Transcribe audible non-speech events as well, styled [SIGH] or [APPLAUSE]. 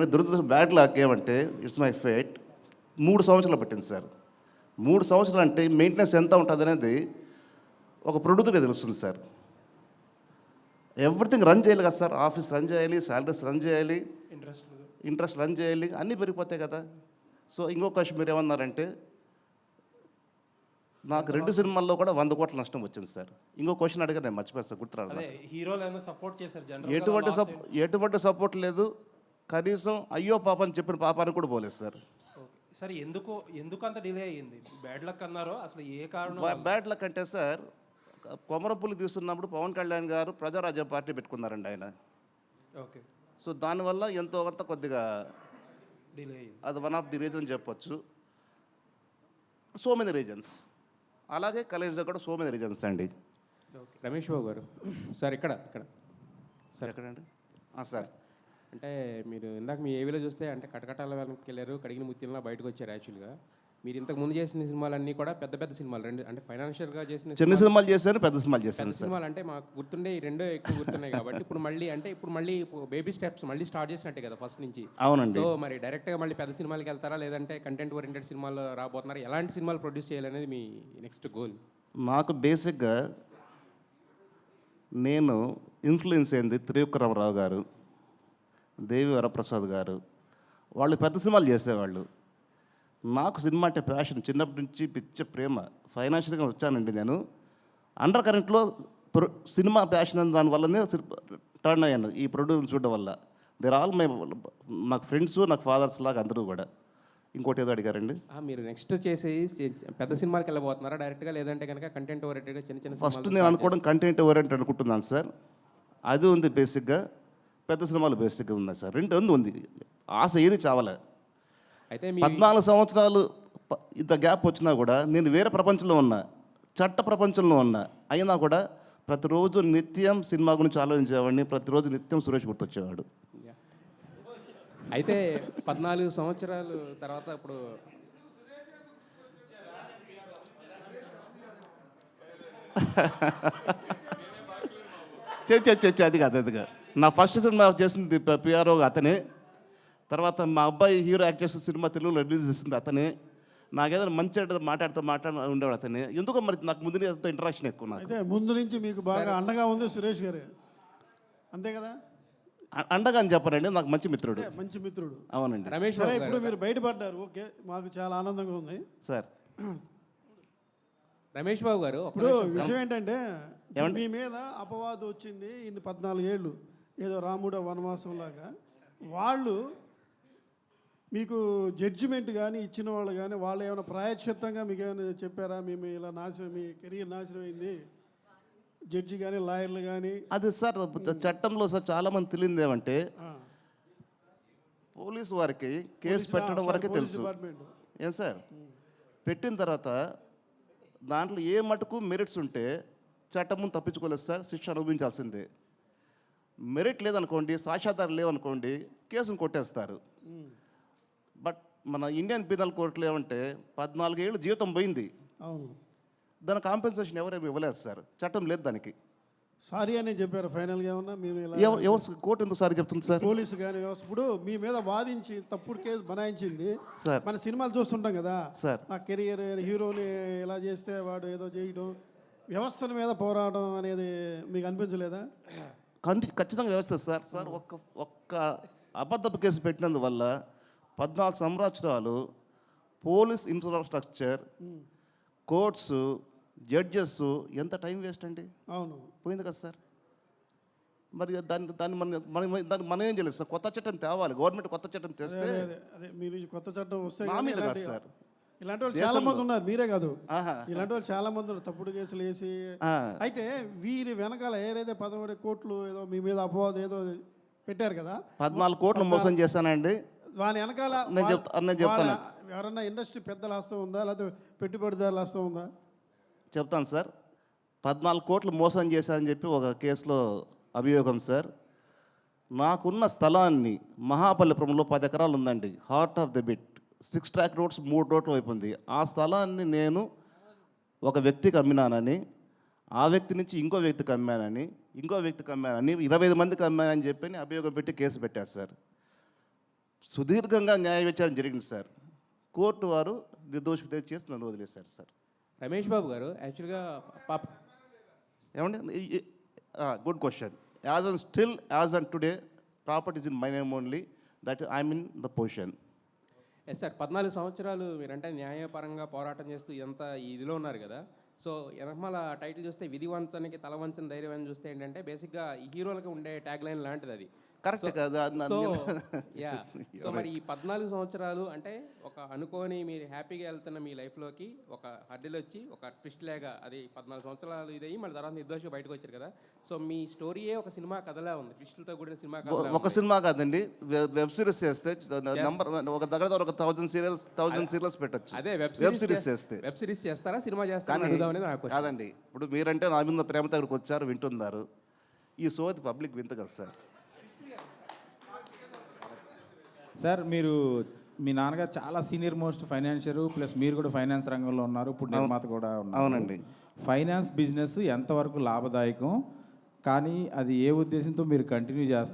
కానీ దురదృష్టం bad luck ఏమంటే ఇట్స్ మై ఫేట్ మూడు సంవత్సరాలు పట్టింది సార్. మూడు సంవత్సరాలు అంటే మెయింటెనెన్స్ ఎంత ఉంటుంది అనేది ఒక ప్రొడ్యూసర్గా తెలుస్తుంది సార్. ఎవ్రీథింగ్ రన్ చేయాలి కదా సార్. ఆఫీస్ రన్ చేయాలి శాలరీస్ రన్ చేయాలి ఇంట్రెస్ట్ ఇంట్రెస్ట్ రన్ చేయాలి అన్నీ పెరిగిపోతాయి కదా. సో ఇంకో క్వశ్చన్ మీరు ఏమన్నారంటే నాకు రెండు సినిమాల్లో కూడా వంద కోట్ల నష్టం వచ్చింది సార్. ఇంకో క్వశ్చన్ అడిగారు నేను మర్చిపోయాను సార్ గుర్తురాదు సపోర్ట్ ఎటువంటి సప్ ఎటువంటి సపోర్ట్ లేదు. కనీసం అయ్యో పాప అని చెప్పిన పాపానికి కూడా పోలేదు సార్. సరే ఎందుకు ఎందుకు అంత డిలే అయ్యింది? బ్యాడ్ లక్ అన్నారో? అసలు ఏ కారణం బ్యాడ్ లక్ అంటే సార్ కొమరపుల్లి తీస్తున్నప్పుడు పవన్ కళ్యాణ్ గారు ప్రజారాజ్యం పార్టీ పెట్టుకున్నారండి ఆయన. ఓకే. సో దానివల్ల ఎంతో కొంత కొద్దిగా డిలే అయ్యింది. అది వన్ ఆఫ్ ది రీజన్ చెప్పొచ్చు. So many reasons. అలాగే కలేజ్లో కూడా సో మెనీ రీజన్స్ అండి. ఓకే. రమేష్ బాబు గారు. సార్ ఇక్కడ ఇక్కడ. సార్ ఎక్కడండి? సార్. అంటే మీరు ఇందాక మీ ఏవిలో చూస్తే అంటే కటకటాల వెనక్కి వెళ్ళారు కడిగిన ముత్యంలా బయటకు వచ్చారు యాక్చువల్గా మీరు ఇంతకు ముందు చేసిన సినిమాలన్నీ కూడా పెద్ద పెద్ద సినిమాలు రెండు అంటే ఫైనాన్షియల్గా చేసిన చిన్న సినిమాలు చేశాను పెద్ద సినిమాలు చేశాను సార్. సినిమాలు అంటే మాకు గుర్తుండే ఈ రెండో ఎక్కువ గుర్తున్నాయి కాబట్టి ఇప్పుడు మళ్ళీ అంటే ఇప్పుడు మళ్ళీ బేబీ స్టెప్స్ మళ్ళీ స్టార్ట్ చేసినట్టే కదా ఫస్ట్ నుంచి. అవునండి. సో మరి డైరెక్ట్గా మళ్ళీ పెద్ద సినిమాలకి వెళ్తారా లేదంటే కంటెంట్ ఓరియంటెడ్ సినిమాలు రాబోతున్నారా? ఎలాంటి సినిమాలు ప్రొడ్యూస్ చేయాలనేది మీ నెక్స్ట్ గోల్ నాకు బేసిక్గా నేను ఇన్ఫ్లుయెన్స్ అయింది త్రివిక్రమరావు గారు. దేవి వరప్రసాద్ గారు. వాళ్ళు పెద్ద సినిమాలు చేసేవాళ్ళు. నాకు సినిమా అంటే ప్యాషన్ చిన్నప్పటి నుంచి పిచ్చ ప్రేమ. ఫైనాన్షియల్గా వచ్చానండి నేను. అండర్ కరెంట్లో ప్రొ- సినిమా ప్యాషన్ అనే దానివల్లనే టర్న్ అయ్యాను. ఈ ప్రొడ్యూసర్ చూడడం వల్ల. దేర్ ఆల్ మై నాకు ఫ్రెండ్స్ నాకు ఫాదర్స్ లాగా అందరూ కూడా. ఇంకోటి ఏదో అడిగారండి? ఆ, మీరు నెక్స్ట్ చేసే పెద్ద సినిమాలకి వెళ్ళబోతున్నారా డైరెక్ట్గా లేదంటే కనుక కంటెంట్ ఓరియంటెడ్గా చిన్న చిన్న ఫస్ట్ నేను అనుకోవడం కంటెంట్ ఓరియంట్ అనుకుంటున్నాను సార్ అది ఉంది బేసిక్గా పెద్ద సినిమాలు బేసిక్గా ఉన్నాయి సార్. రెండు రెండు ఉంది. ఆశ ఏది చావలే. అయితే పద్నాలుగు సంవత్సరాలు ఇంత గ్యాప్ వచ్చినా కూడా నేను వేరే ప్రపంచంలో ఉన్నా చట్ట ప్రపంచంలో ఉన్నా అయినా కూడా ప్రతిరోజు నిత్యం సినిమా గురించి ఆలోచించేవాడిని ప్రతిరోజు నిత్యం సురేష్ గుర్తొచ్చేవాడు. అయితే పద్నాలుగు సంవత్సరాలు తర్వాత ఇప్పుడు చే చే చే చే, అది కాదు అది కాదు. నా ఫస్ట్ సినిమా చేసింది పిఆర్ఓ అతనే. తర్వాత మా అబ్బాయి హీరో యాక్ట్ చేసిన సినిమా తెలుగులో రిలీజ్ చేసింది అతనే. నాకేదైనా మంచి మాట్లాడుతూ మాట్లాడ ఉండేవాడు అతనే. ఎందుకో మరి నాకు ముందు నుంచి ఇంటరాక్షన్ ఎక్కువ నాకు. అయితే ముందు నుంచి మీకు బాగా అండగా ఉంది సురేష్ గారు. అంతే కదా? అండగా అని చెప్పనండి నాకు మంచి మిత్రుడు. మంచి మిత్రుడు. అవునండి. రమేష్ సరే బాబు ఇప్పుడు గారు మీరు బయటపడ్డారు. ఓకే మాకు చాలా ఆనందంగా ఉంది. సార్. రమేష్ బాబు గారు ఇప్పుడు విషయం ఏంటంటే? మీ మీద అపవాదం వచ్చింది ఇన్ని పద్నాలుగేళ్ళు. ఏదో రాముడు వనవాసం లాగా వాళ్ళు మీకు జడ్జిమెంట్ కానీ ఇచ్చిన వాళ్ళు కానీ వాళ్ళు ఏమైనా ప్రాయశ్చిత్తంగా మీకు ఏమైనా చెప్పారా? మేము ఇలా నాశనం మీ కెరీర్ నాశనం అయింది. జడ్జి కానీ లాయర్లు కానీ అది సార్ చట్టంలో సార్ చాలా మంది తెలియదు ఏమంటే పోలీసు వారికి కేసు పెట్టడం వరకే తెలుసు. డిపార్ట్మెంట్. ఏం సార్? పెట్టిన తర్వాత దాంట్లో ఏ మటుకు మెరిట్స్ ఉంటే చట్టం తప్పించుకోలేదు సార్ శిక్ష అనుభవించాల్సిందే. మెరిట్ లేదనుకోండి సాక్ష్యాధారం లేవనుకోండి కేసును కొట్టేస్తారు. బట్ మన ఇండియన్ పీనల్ కోర్టులో ఏమంటే పద్నాలుగేళ్ళు జీవితం పోయింది. అవును. దాని కాంపెన్సేషన్ ఎవరేమి ఇవ్వలేదు సార్. చట్టం లేదు దానికి. సారీ అని చెప్పారు ఫైనల్గా ఏమన్నా? మేము ఎవరు ఎవరు కోర్టు ఎందుకు సార్ చెప్తుంది సార్? పోలీసు కానీ వ్యవస్థ ఇప్పుడు మీ మీద వాదించి తప్పుడు కేసు బనాయించింది. సార్. మన సినిమాలు చూస్తుంటాం కదా. సార్. నా కెరియర్ హీరోని ఇలా చేస్తే వాడు ఏదో చేయడం వ్యవస్థల మీద పోరాటం అనేది మీకు అనిపించలేదా? కంటి ఖచ్చితంగా వ్యవస్థ సార్. సార్ ఒక్క ఒక్క అబద్ధపు కేసు పెట్టినందువల్ల పద్నాలుగు సంవత్సరాలు పోలీస్ ఇన్ఫ్రాస్ట్రక్చర్ కోర్ట్స్ జడ్జెస్ ఎంత టైం వేస్ట్ అండి? అవును. పోయింది కదా సార్. మరి దాన్ని దాన్ని మనం మనం దాన్ని మనం ఏం చేయలేదు సార్. కొత్త చట్టం తేవాలి. గవర్నమెంట్ కొత్త చట్టం తెస్తే మీరు కొత్త చట్టం వస్తే నా కానీ మీద కాదు ఇలాంటి- సార్. ఇలాంటి వాళ్ళు చాలా మంది ఉన్నారు. మీరే కాదు. ఇలాంటి వాళ్ళు చాలా మంది ఉన్నారు. తప్పుడు కేసులు వేసి. అయితే వీరి వెనకాల ఏదైతే పదమూడు కోట్లు ఏదో మీ మీద అపవాదం ఏదో పెట్టారు కదా పద్నాలుగు కోట్లు మోసం చేశానండి. వాని వెనకాల నేను వాళ్ళ- చెప్తా- నేను చెప్తాను. వాళ్ళ ఎవరన్నా ఇండస్ట్రీ పెద్దల హస్తం ఉందా? లేకపోతే పెట్టుబడిదారుల హస్తం ఉందా? చెప్తాను సార్. పద్నాలుగు కోట్లు మోసం చేశారని చెప్పి ఒక కేసులో అభియోగం సార్. నాకున్న స్థలాన్ని మహాబలిపురంలో పది ఎకరాలు ఉందండి. Heart of the bit six track roads మూడు రోడ్లు ఉంది. ఆ స్థలాన్ని నేను ఒక వ్యక్తికి అమ్మినానని ఆ వ్యక్తి నుంచి ఇంకో వ్యక్తికి అమ్మానని ఇంకో వ్యక్తికి అమ్మానని ఇరవై ఐదు మందికి అమ్మానని చెప్పి అభియోగం పెట్టి కేసు పెట్టారు సార్. సుదీర్ఘంగా న్యాయ విచారణ జరిగింది సార్. కోర్టు వారు నిర్దోషిత చేసి నన్ను వదిలేశారు సార్. రమేష్ బాబు గారు యాక్చువల్గా పాప ఏమండి? Good question. As on still as on today properties in my name only that I'm in the position. Yes sir పద్నాలుగు సంవత్సరాలు మీరంటే న్యాయపరంగా పోరాటం చేస్తూ ఎంత ఇదిలో ఉన్నారు కదా. సో వెనకమాల టైటిల్ చూస్తే విధి వంచడానికి తల వంచని ధైర్యం అని చూస్తే ఏంటంటే బేసిక్గా హీరోలకు ఉండే ట్యాగ్ లైన్ లాంటిది అది. కరెక్ట్ కదా సో యా. [LAUGHS] సో మరి ఈ పద్నాలుగు సంవత్సరాలు అంటే ఒక అనుకోని మీరు హ్యాపీగా వెళ్తున్న మీ లైఫ్లోకి ఒక హడ్డీలు వచ్చి ఒక ట్విస్ట్ లేగా అది పద్నాలుగు సంవత్సరాలు ఇదయ్యి మళ్ళీ తర్వాత నిర్దోషిగా బయటకు వచ్చారు కదా. సో మీ స్టోరీయే ఒక సినిమా కథలా ఉంది. ట్విస్టులతో కూడిన సినిమా ఒక సినిమా కాదండి. వెబ్ సిరీస్ చేస్తే నంబర్ ఒక దగ్గర ఒక థౌజండ్ సీరియల్స్ థౌజండ్ సీరియల్స్ పెట్టచ్చు. అదే వెబ్ వెబ్ సిరీస్ చేస్తే. వెబ్ సిరీస్ చేస్తారా సినిమా చేస్తారా అడుగుదాం అనేది నాకు కాదండి. ఇప్పుడు మీరంటే నా మీద ప్రేమ దగ్గరకు వచ్చారు వింటున్నారు. ఈ సోది పబ్లిక్ వింత కదా సార్. సార్ మీరు మీ నాన్నగారు చాలా సీనియర్ మోస్ట్ ఫైనాన్షియర్ ప్లస్ మీరు కూడా ఫైనాన్స్ రంగంలో ఉన్నారు ఇప్పుడు నిర్మాత కూడా ఉన్నారు. అవునండి. ఫైనాన్స్ బిజినెస్ ఎంతవరకు లాభదాయకం? కానీ అది ఏ ఉద్దేశంతో మీరు కంటిన్యూ చేస్తున్నారు?